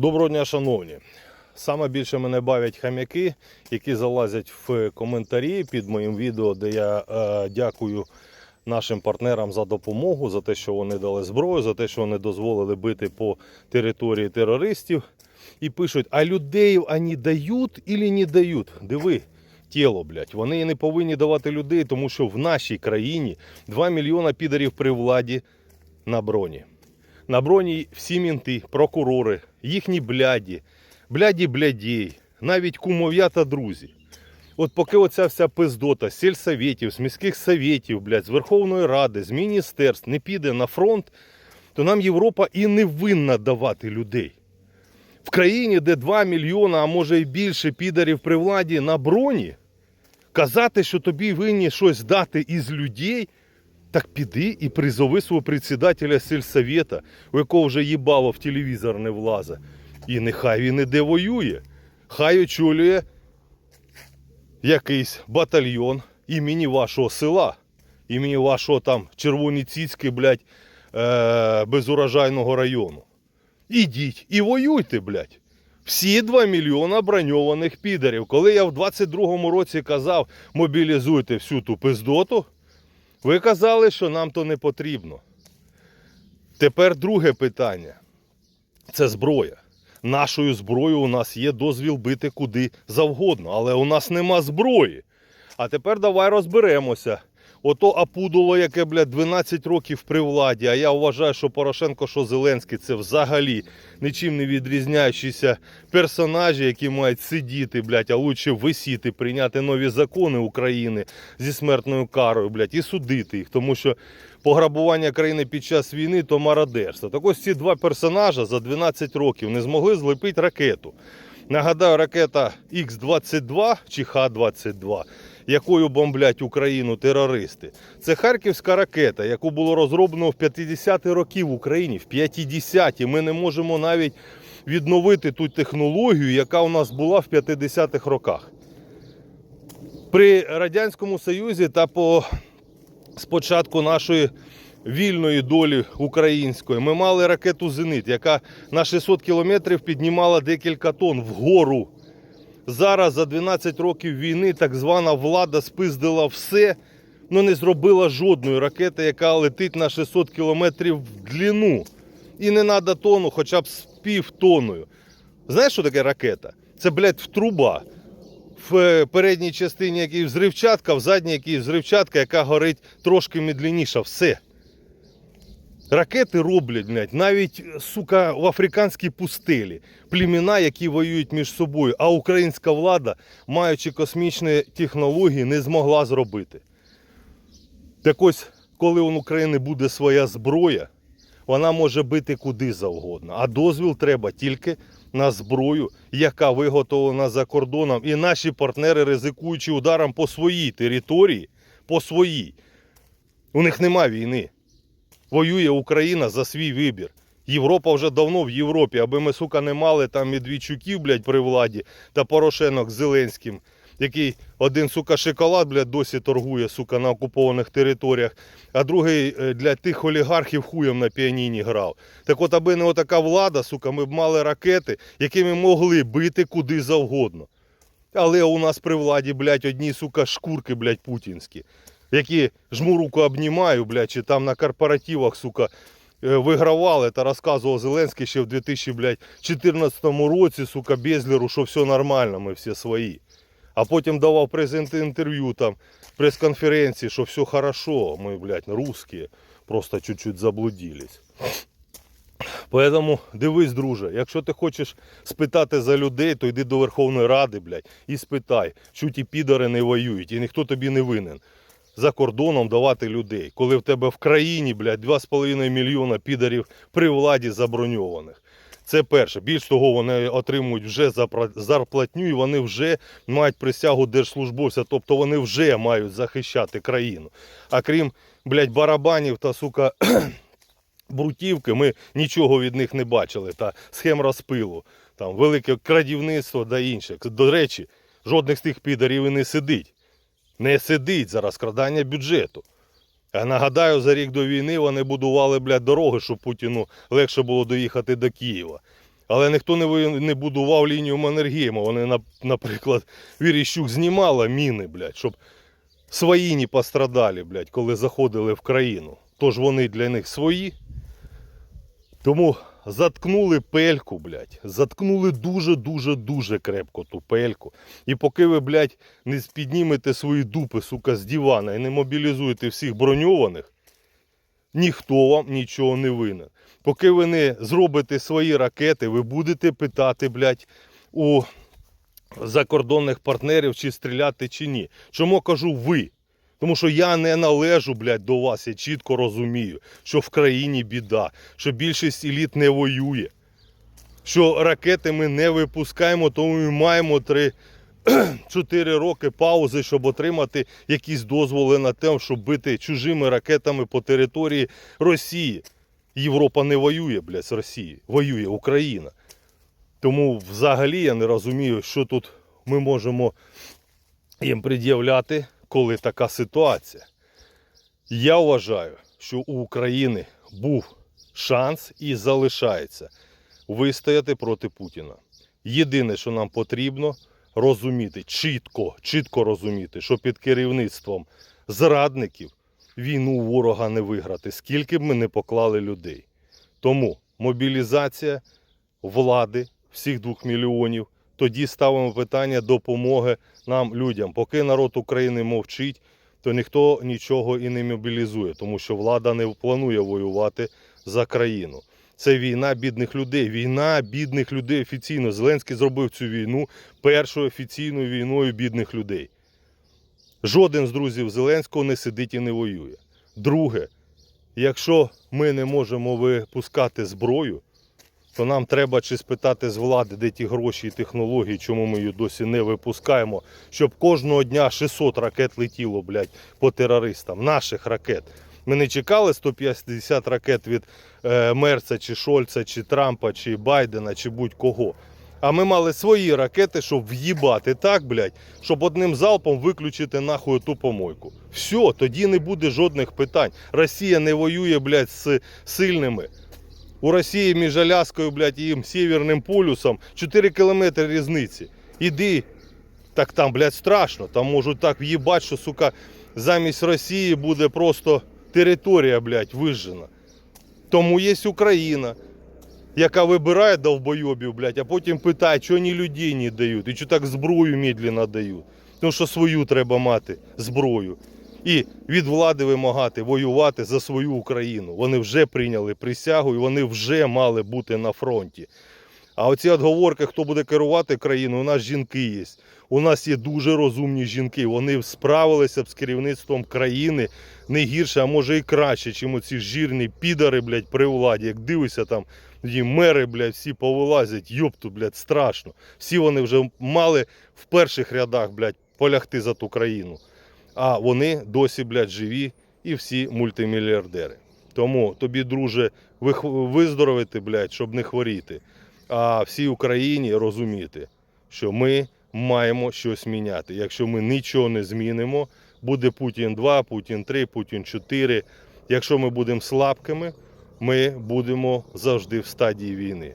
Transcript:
Доброго дня, шановні. Саме більше мене бавлять хам'яки, які залазять в коментарі під моїм відео, де я е, дякую нашим партнерам за допомогу, за те, що вони дали зброю, за те, що вони дозволили бити по території терористів. І пишуть: а людей вони дають чи не дають? Диви, тіло, блядь. Вони і не повинні давати людей, тому що в нашій країні 2 мільйона підарів при владі на броні. На броні всі мінти, прокурори, їхні бляді, бляді блядій, навіть кумов'я та друзі. От поки оця вся пиздота з сільсоветів, з міських советів, блядь, з Верховної Ради, з міністерств не піде на фронт, то нам Європа і не винна давати людей. В країні, де 2 мільйона, а може і більше підарів при владі на броні, казати, що тобі винні щось дати із людей, так піди і призови свого председателя сільсовета, у якого вже їбало в телевізор не влазе. І нехай він іде воює. Хай очолює якийсь батальйон імені вашого села, імені вашого там Червоні Ціцьки, блядь, е- безурожайного району. Ідіть і воюйте, блядь. Всі 2 мільйона броньованих підарів. Коли я в 22-му році казав, мобілізуйте всю ту пиздоту, ви казали, що нам то не потрібно. Тепер друге питання. Це зброя. Нашою зброєю у нас є дозвіл бити куди завгодно, але у нас нема зброї. А тепер давай розберемося. Ото Апудуло, яке, блядь, 12 років при владі, а я вважаю, що Порошенко, що Зеленський це взагалі нічим не відрізняючіся персонажі, які мають сидіти, блядь, а лучше висіти, прийняти нові закони України зі смертною карою, блядь, і судити їх. Тому що пограбування країни під час війни то мародерство. Так ось ці два персонажа за 12 років не змогли злепити ракету. Нагадаю, ракета Х-22 чи Х-22, якою бомблять Україну терористи. Це харківська ракета, яку було розроблено в 50-ті роки в Україні. В 50-ті ми не можемо навіть відновити ту технологію, яка у нас була в 50-х роках. При Радянському Союзі та по спочатку нашої вільної долі української ми мали ракету Зенит, яка на 600 кілометрів піднімала декілька тонн вгору. Зараз за 12 років війни так звана влада спиздила все, але не зробила жодної ракети, яка летить на 600 кілометрів в длину. І не треба тонну, хоча б з півтонною. Знаєш, що таке ракета? Це, блядь, труба. В е, передній частині якій взривчатка, в задній якій взривчатка, яка горить трошки медленніша. Все. Ракети роблять, блядь, навіть, сука, в африканській пустелі. Племена, які воюють між собою, а українська влада, маючи космічні технології, не змогла зробити. Так ось, коли у України буде своя зброя, вона може бити куди завгодно. А дозвіл треба тільки на зброю, яка виготовлена за кордоном. І наші партнери, ризикуючи ударом по своїй території, по своїй, у них нема війни. Воює Україна за свій вибір. Європа вже давно в Європі, аби ми, сука, не мали там Медведчуків, блядь, при владі та Порошенок з Зеленським, який один, сука, шоколад, блядь, досі торгує, сука, на окупованих територіях, а другий е, для тих олігархів хуєм на піаніні грав. Так от, аби не отака влада, сука, ми б мали ракети, якими могли бити куди завгодно. Але у нас при владі, блядь, одні, сука, шкурки, блядь, путінські, які жму руку обнімаю, блядь, чи там на корпоративах, сука, е, вигравали та розказував Зеленський ще в 2014 році, сука, Безлеру, що все нормально, ми всі свої. А потім давав презент-інтерв'ю там, прес-конференції, що все хорошо, ми, блядь, русські, просто чуть-чуть заблудились. Поэтому дивись, друже, якщо ти хочеш спитати за людей, то йди до Верховної Ради, блядь, і спитай, що ті підари не воюють, і ніхто тобі не винен. За кордоном давати людей, коли в тебе в країні, блядь, 2,5 мільйона підарів при владі заброньованих. Це перше. Більш того, вони отримують вже зарплатню і вони вже мають присягу держслужбовця, тобто вони вже мають захищати країну. А крім, блядь, барабанів та сука брутівки, ми нічого від них не бачили. Та схем розпилу, там велике крадівництво та інше. До речі, жодних з тих підарів і не сидить. Не сидить за розкрадання бюджету. А нагадаю, за рік до війни вони будували, блядь, дороги, щоб Путіну легше було доїхати до Києва. Але ніхто не, будував лінію Маннергейма. Вони, наприклад, Віріщук знімала міни, блядь, щоб свої не пострадали, блядь, коли заходили в країну. Тож вони для них свої. Тому заткнули пельку, блядь. Заткнули дуже-дуже-дуже крепко ту пельку. І поки ви, блядь, не піднімете свої дупи, сука, з дивана і не мобілізуєте всіх броньованих, ніхто вам нічого не винен. Поки ви не зробите свої ракети, ви будете питати, блядь, у закордонних партнерів, чи стріляти, чи ні. Чому кажу ви? Тому що я не належу, блядь, до вас. Я чітко розумію, що в країні біда, що більшість еліт не воює, що ракети ми не випускаємо, тому ми маємо 3-4 роки паузи, щоб отримати якісь дозволи на те, щоб бити чужими ракетами по території Росії. Європа не воює, блядь, з Росією, воює Україна. Тому взагалі я не розумію, що тут ми можемо їм пред'являти, коли така ситуація. Я вважаю, що у України був шанс і залишається вистояти проти Путіна. Єдине, що нам потрібно розуміти, чітко, чітко розуміти, що під керівництвом зрадників війну ворога не виграти, скільки б ми не поклали людей. Тому мобілізація влади всіх двох мільйонів. Тоді ставимо питання допомоги нам, людям. Поки народ України мовчить, то ніхто нічого і не мобілізує, тому що влада не планує воювати за країну. Це війна бідних людей. Війна бідних людей офіційно. Зеленський зробив цю війну першою офіційною війною бідних людей. Жоден з друзів Зеленського не сидить і не воює. Друге, якщо ми не можемо випускати зброю, то нам треба чи спитати з влади, де ті гроші і технології, чому ми її досі не випускаємо, щоб кожного дня 600 ракет летіло, блядь, по терористам, наших ракет. Ми не чекали 150 ракет від е, Мерца, чи Шольца, чи Трампа, чи Байдена, чи будь-кого. А ми мали свої ракети, щоб в'їбати так, блядь, щоб одним залпом виключити нахуй ту помойку. Все, тоді не буде жодних питань. Росія не воює, блядь, з сильними. У Росії між Аляскою, блядь, і Сєвєрним полюсом 4 кілометри різниці. Іди. Так там, блядь, страшно. Там можуть так в'їбати, що, сука, замість Росії буде просто територія, блядь, вижжена. Тому є Україна, яка вибирає довбойобів, блядь, а потім питає, що ні людей не дають, і що так зброю медленно дають. Тому що свою треба мати зброю. І від влади вимагати воювати за свою Україну. Вони вже прийняли присягу і вони вже мали бути на фронті. А оці отговорки, хто буде керувати країною, у нас жінки є. У нас є дуже розумні жінки. Вони справилися б з керівництвом країни не гірше, а може і краще, чим оці жирні підари, блядь, при владі. Як дивишся там, і мери, блядь, всі повилазять, йопту, блядь, страшно. Всі вони вже мали в перших рядах, блядь, полягти за ту країну. А вони досі, блядь, живі і всі мультимільярдери. Тому тобі, друже, виздоровити, блядь, щоб не хворіти. А всій Україні розуміти, що ми маємо щось міняти. Якщо ми нічого не змінимо, буде Путін 2, Путін 3, Путін 4. Якщо ми будемо слабкими, ми будемо завжди в стадії війни.